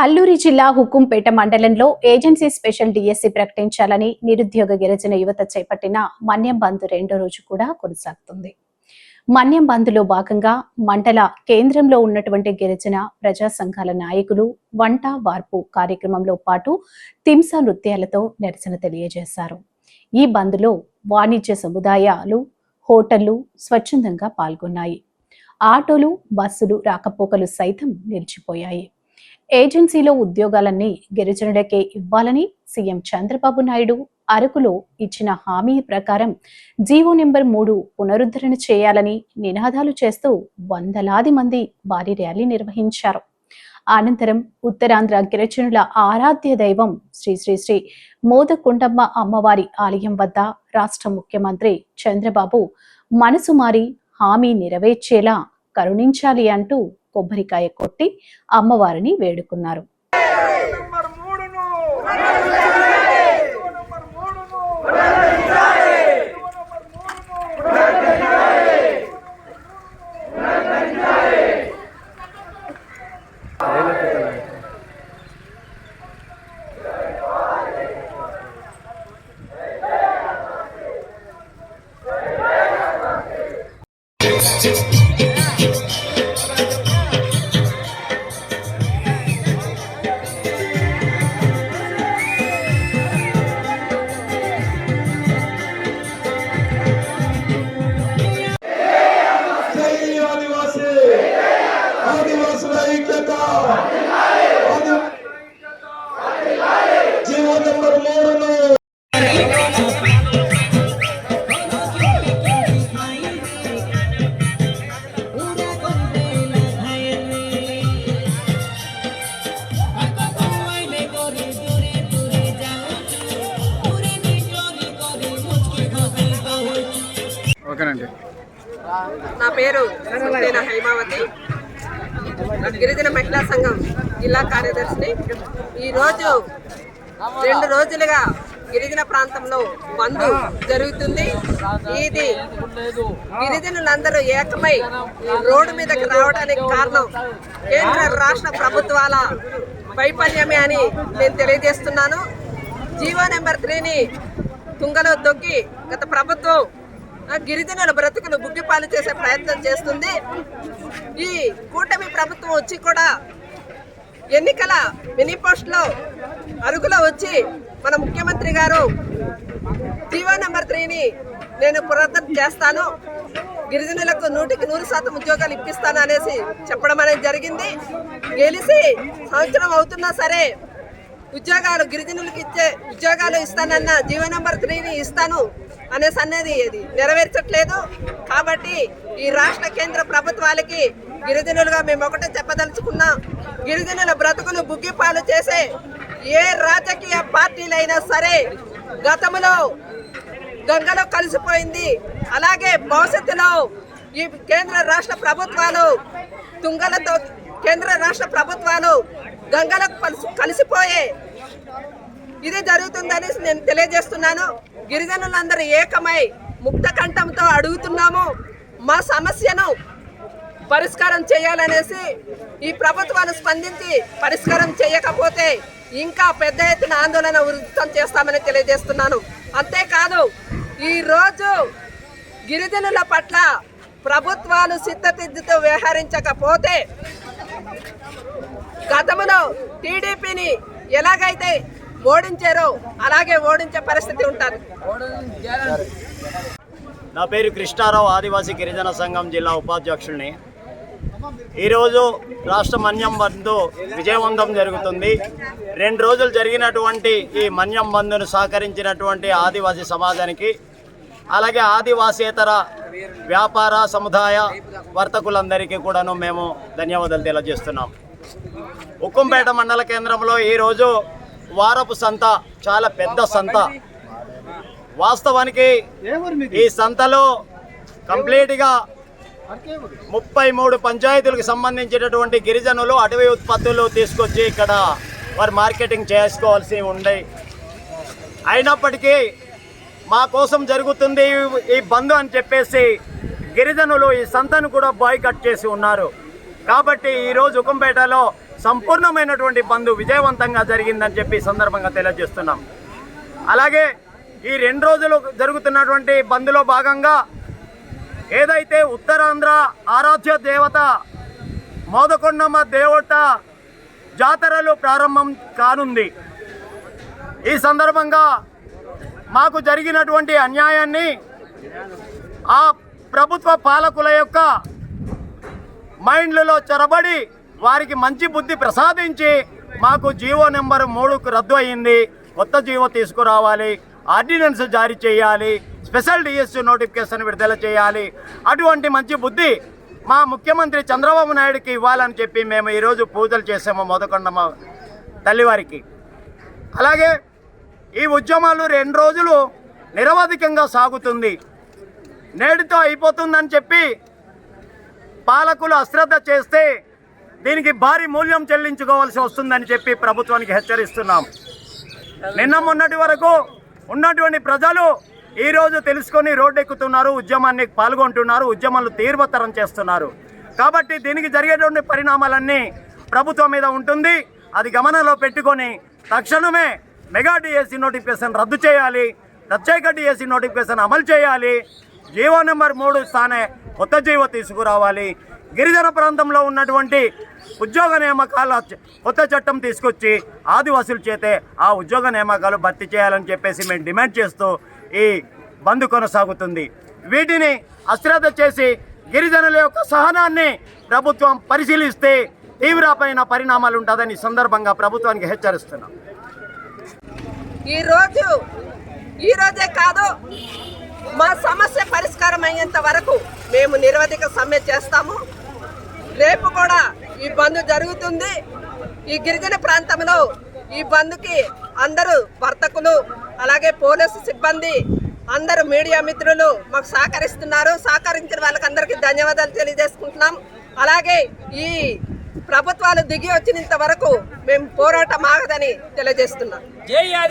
అల్లూరి జిల్లా హుకుంపేట మండలంలో agency special DSC ప్రకటించాలని నిరుద్యోగ గిరిజన యువత చేపట్టిన మన్యం బంద్ రెండో రోజు కూడా కొనసాగుతుంది. మన్యం బంద్లో భాగంగా మండల కేంద్రంలో ఉన్నటువంటి గిరిజన ప్రజా సంఘాల నాయకులు వంట వార్పు కార్యక్రమంలో పాటు తింస నృత్యాలతో నిరసన తెలియజేశారు. ఈ బంద్లో వాణిజ్య సముదాయాలు హోటళ్ళు స్వచ్ఛందంగా పాల్గొన్నాయి. ఆటోలు బస్సులు రాకపోకలు సైతం నిలిచిపోయాయి. ఏజెన్సీలో ఉద్యోగాలన్నీ గిరిజనులకే ఇవ్వాలని సీఎం చంద్రబాబు నాయుడు అరకులో ఇచ్చిన హామీ ప్రకారం జీవో నెంబర్ మూడు పునరుద్ధరణ చేయాలని నినాదాలు చేస్తూ వందలాది మంది భారీ ర్యాలీ నిర్వహించారు. అనంతరం ఉత్తరాంధ్ర గిరిజనుల ఆరాధ్య దైవం శ్రీ శ్రీ శ్రీ మోదకుండమ్మ అమ్మవారి ఆలయం వద్ద రాష్ట్ర ముఖ్యమంత్రి చంద్రబాబు మనసు మారి హామీ నెరవేర్చేలా కరుణించాలి అంటూ కొబ్బరికాయ కొట్టి అమ్మవారిని వేడుకున్నారు Just, just, just. ఓకేనండి. నా పేరు నేను హైమావతి. గిరిజన మహిళా సంఘం జిల్లా కార్యదర్శిని. ఈరోజు రెండు రోజులుగా గిరిజన ప్రాంతంలో బంద్ జరుగుతుంది. ఇది గిరిజనులందరూ ఏకమై రోడ్డు మీదకి రావడానికి కారణం కేంద్ర రాష్ట్ర ప్రభుత్వాల వైఫల్యమే అని నేను తెలియజేస్తున్నాను. జీవో నెంబర్ త్రీని తుంగలో తొక్కి గత ప్రభుత్వం ఆ గిరిజనుల బ్రతుకులు బుగ్గిపాలు చేసే ప్రయత్నం చేస్తుంది. ఈ కూటమి ప్రభుత్వం వచ్చి కూడా ఎన్నికల మినీ పోస్ట్లో అరుగులో వచ్చి మన ముఖ్యమంత్రి గారు జీవో నెంబర్ త్రీని నేను పునరుద్ధరణ చేస్తాను. గిరిజనులకు నూటికి నూరు శాతం ఉద్యోగాలు ఇప్పిస్తాను అనేసి చెప్పడం అనేది జరిగింది. గెలిచి సంవత్సరం అవుతున్నా సరే ఉద్యోగాలు గిరిజనులకు ఇచ్చే ఉద్యోగాలు ఇస్తానన్న జీవో నెంబర్ త్రీని ఇస్తాను. అనేసి అనేది ఇది నెరవేర్చట్లేదు. కాబట్టి ఈ రాష్ట్ర కేంద్ర ప్రభుత్వాలకి గిరిజనులుగా మేము ఒకటే చెప్పదలుచుకున్నాం. గిరిజనుల బ్రతుకులు బుగ్గిపాలు చేసే ఏ రాజకీయ పార్టీలైనా సరే గతంలో గంగలో కలిసిపోయింది. అలాగే భవిష్యత్తులో ఈ కేంద్ర రాష్ట్ర ప్రభుత్వాలు తుంగలతో కేంద్ర రాష్ట్ర ప్రభుత్వాలు గంగలో కలిసి కలిసిపోయే ఇది జరుగుతుందని నేను తెలియజేస్తున్నాను. గిరిజనులందరూ ఏకమై ముక్త కంఠంతో అడుగుతున్నాము. మా సమస్యను పరిష్కారం చేయాలనేసి ఈ ప్రభుత్వాలు స్పందించి పరిష్కారం చేయకపోతే ఇంకా పెద్ద ఎత్తున ఆందోళన వృత్తం చేస్తామని తెలియజేస్తున్నాను. అంతేకాదు ఈరోజు గిరిజనుల పట్ల ప్రభుత్వాలు సిద్ధతిద్దుతో వ్యవహరించకపోతే గతంలో టీడీపీని ఎలాగైతే ఓడించారో. అలాగే ఓడించే పరిస్థితి ఉంటుంది. నా పేరు కృష్ణారావు ఆదివాసీ గిరిజన సంఘం జిల్లా ఉపాధ్యక్షుడిని ఈరోజు రాష్ట్ర మన్యం బంధు విజయవంతం జరుగుతుంది. రెండు రోజులు జరిగినటువంటి ఈ మన్యం బంధును సహకరించినటువంటి ఆదివాసీ సమాజానికి అలాగే ఆదివాసేతర వ్యాపార సముదాయ వర్తకులందరికీ కూడాను మేము ధన్యవాదాలు తెలియజేస్తున్నాం. ఉక్కంపేట మండల కేంద్రంలో ఈరోజు వారపు సంత చాలా పెద్ద సంత. వాస్తవానికి ఈ సంతలో కంప్లీట్గా ముప్పై మూడు పంచాయతీలకు సంబంధించినటువంటి గిరిజనులు అటవీ ఉత్పత్తులు తీసుకొచ్చి ఇక్కడ వారు మార్కెటింగ్ చేసుకోవాల్సి ఉండే. అయినప్పటికీ మా కోసం జరుగుతుంది ఈ బంద్ అని చెప్పేసి గిరిజనులు ఈ సంతను కూడా బాయ్కట్ చేసి ఉన్నారు. కాబట్టి ఈరోజు ఉకంపేటలో సంపూర్ణమైనటువంటి బంద్ విజయవంతంగా జరిగిందని చెప్పి సందర్భంగా తెలియజేస్తున్నాం. అలాగే ఈ రెండు రోజులు జరుగుతున్నటువంటి బంద్లో భాగంగా ఏదైతే ఉత్తరాంధ్ర ఆరాధ్య దేవత మోదకొండమ్మ దేవత జాతరలు ప్రారంభం కానుంది. ఈ సందర్భంగా మాకు జరిగినటువంటి అన్యాయాన్ని ఆ ప్రభుత్వ పాలకుల యొక్క మైండ్లలో చొరబడి వారికి మంచి బుద్ధి ప్రసాదించి మాకు జీవో నెంబర్ మూడుకు రద్దు అయింది. కొత్త జీవో తీసుకురావాలి. ఆర్డినెన్స్ జారీ చేయాలి. స్పెషల్ డిఎస్సి నోటిఫికేషన్ విడుదల చేయాలి. అటువంటి మంచి బుద్ధి మా ముఖ్యమంత్రి చంద్రబాబు నాయుడుకి ఇవ్వాలని చెప్పి మేము ఈరోజు పూజలు చేసాము మొదకొండమ్మ తల్లివారికి. అలాగే ఈ ఉద్యమాలు రెండు రోజులు నిరవధికంగా సాగుతుంది. నేటితో అయిపోతుందని చెప్పి పాలకులు అశ్రద్ధ చేస్తే దీనికి భారీ మూల్యం చెల్లించుకోవాల్సి వస్తుందని చెప్పి ప్రభుత్వానికి హెచ్చరిస్తున్నాం. నిన్న మొన్నటి వరకు ఉన్నటువంటి ప్రజలు ఈరోజు తెలుసుకొని రోడ్డెక్కుతున్నారు ఉద్యమాన్ని పాల్గొంటున్నారు ఉద్యమాలు తీవ్రతరం చేస్తున్నారు. కాబట్టి దీనికి జరిగేటువంటి పరిణామాలన్నీ ప్రభుత్వం మీద ఉంటుంది. అది గమనంలో పెట్టుకొని తక్షణమే మెగా డిఎస్సి నోటిఫికేషన్ రద్దు చేయాలి ప్రత్యేక డిఎస్సి నోటిఫికేషన్ అమలు చేయాలి జీవో నెంబర్ మూడు స్థానే కొత్త జీవో తీసుకురావాలి. గిరిజన ప్రాంతంలో ఉన్నటువంటి ఉద్యోగ నియామకాల కొత్త చట్టం తీసుకొచ్చి ఆదివాసుల చేతే ఆ ఉద్యోగ నియామకాలు భర్తీ చేయాలని చెప్పేసి మేము డిమాండ్ చేస్తూ ఈ బంద్ కొనసాగుతుంది. వీటిని అశ్రద్ధ చేసి గిరిజనుల యొక్క సహనాన్ని ప్రభుత్వం పరిశీలిస్తే తీవ్రమైన పరిణామాలు ఉంటుందని సందర్భంగా ప్రభుత్వానికి హెచ్చరిస్తున్నాం. ఈరోజు ఈరోజే కాదు మా సమస్య పరిష్కారం అయ్యేంత వరకు మేము నిరవధిక సమ్మె చేస్తాము. రేపు కూడా ఈ బంద్ జరుగుతుంది. ఈ గిరిజన ప్రాంతంలో ఈ బంద్కి అందరూ వర్తకులు అలాగే పోలీసు సిబ్బంది అందరూ మీడియా మిత్రులు మాకు సహకరిస్తున్నారు. సహకరించిన వాళ్ళకందరికీ ధన్యవాదాలు తెలియజేసుకుంటున్నాం. అలాగే ఈ ప్రభుత్వాలు దిగి వచ్చినంత వరకు మేము పోరాటం ఆగదని తెలియజేస్తున్నాం.